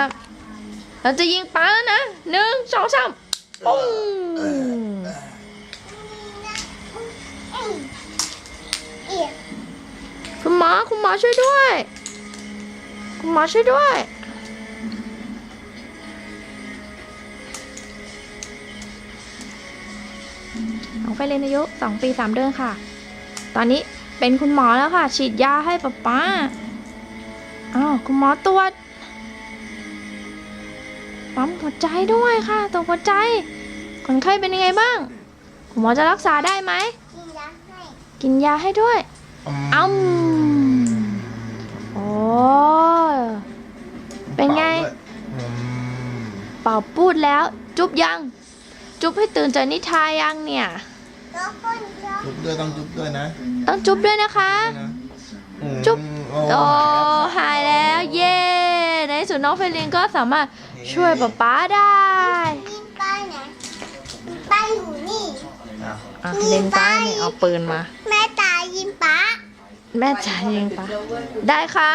ครับเราจะยิงปลาแล้วนะหนึ่งสองสามปุ้งคุณหมอคุณหมอช่วยด้วย คุณหมอช่วยด้วย น้องไฟเรนอายุสองปีสามเดือนค่ะ ตอนนี้เป็นคุณหมอแล้วค่ะ ฉีดยาให้ป๊าป๊าอ้าวคุณหมอตรวจ ปั๊มหัวใจด้วยค่ะตัวหัวใจ คนไข้เป็นยังไงบ้าง คุณหมอจะรักษาได้ไหม กินยาให้ด้วยอ้ำโอ้เป็นไงอืมเป่าพูดแล้ว จุ๊บยัง จุ๊บให้ตื่นจากนิทายังเนี่ยจุ๊บด้วยต้องจุ๊บด้วยนะ ต้องจุ๊บด้วยนะคะนะอืมจุ๊บโอ้ สุดน้องเฟลินก็สามารถช่วยป๊าป๊าได้ยิงป้าไหนป้าอยู่นี่อะเลนป้ายนี่เอาปืนมา แม่ตายยิงป้าแม่จ๋ายิงป้าได้ค่ะ